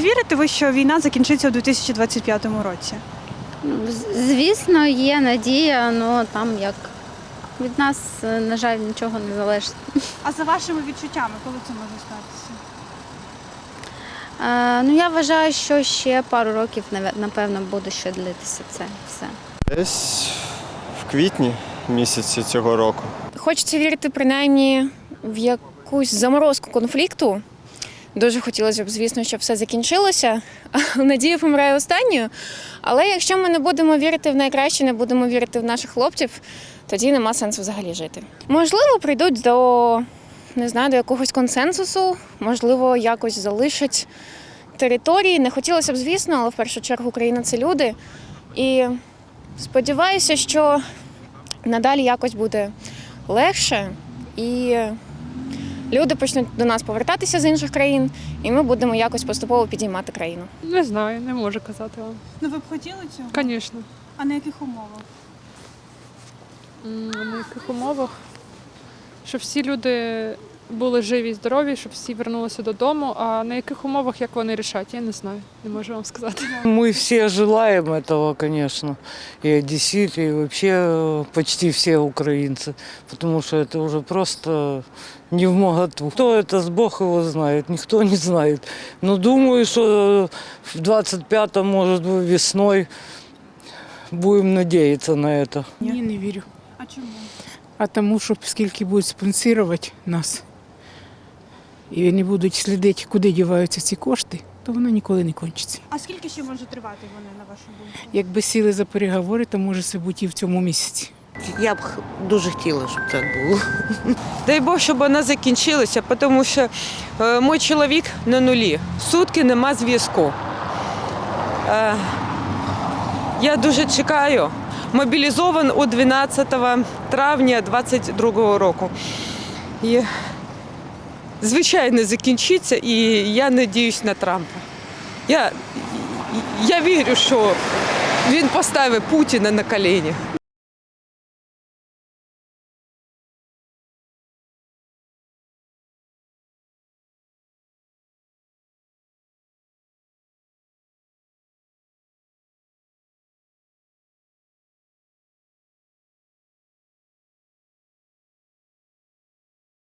чи вірите ви, що війна закінчиться у 2025 році? Ну, Звісно, є надія, але там як від нас, на жаль, нічого не залежить. А за вашими відчуттями, коли це може статися? Е, Ну, я вважаю, що ще пару років, наве- напевно, буде ще длитися це все. Десь в квітні місяці цього року. Хочеться вірити принаймні в якусь заморозку конфлікту. Дуже хотілося б, звісно, щоб все закінчилося. Надія помирає останньою. Але якщо ми не будемо вірити в найкраще, не будемо вірити в наших хлопців, тоді нема сенсу взагалі жити. Можливо, прийдуть до не знаю, до якогось консенсусу, можливо, якось залишать території. Не хотілося б, звісно, але в першу чергу Україна це люди. І сподіваюся, що надалі якось буде легше, і люди почнуть до нас повертатися з інших країн, і ми будемо якось поступово підіймати країну. Не знаю, не можу казати вам. Ну ви б хотіли цього? Звісно. А на яких умовах? М, На яких умовах? Щоб всі люди були живі і здорові, щоб всі вернулися додому. А на яких умовах, як вони рішать, я не знаю. Не можу вам сказати. Мы все желаем этого, конечно, и одесситы, и вообще э, почти все украинцы, потому что это уже просто не в моготу. Кто это, с Бог его знает, никто не знает. Но думаю, что в 25-м, может быть, весной будем надеяться на это. Ні, не вірю. А чому? А тому, що скільки будуть спонсорувати нас, і вони будуть слідити, куди діваються ці кошти, то воно ніколи не кончиться. А скільки ще може тривати вони, на вашу думку? Якби сіли за переговори, то може це бути і в цьому місяці. Я б дуже хотіла, щоб так було. Дай Бог, щоб вона закінчилася, тому що е, мій чоловік на нулі. Сутки нема зв'язку. Е, я дуже чекаю. Мобілізован у 12 травня 22 року. І, звичайно, закінчиться, і я надіюсь на Трампа. Я, я вірю, що він поставить Путіна на коліні.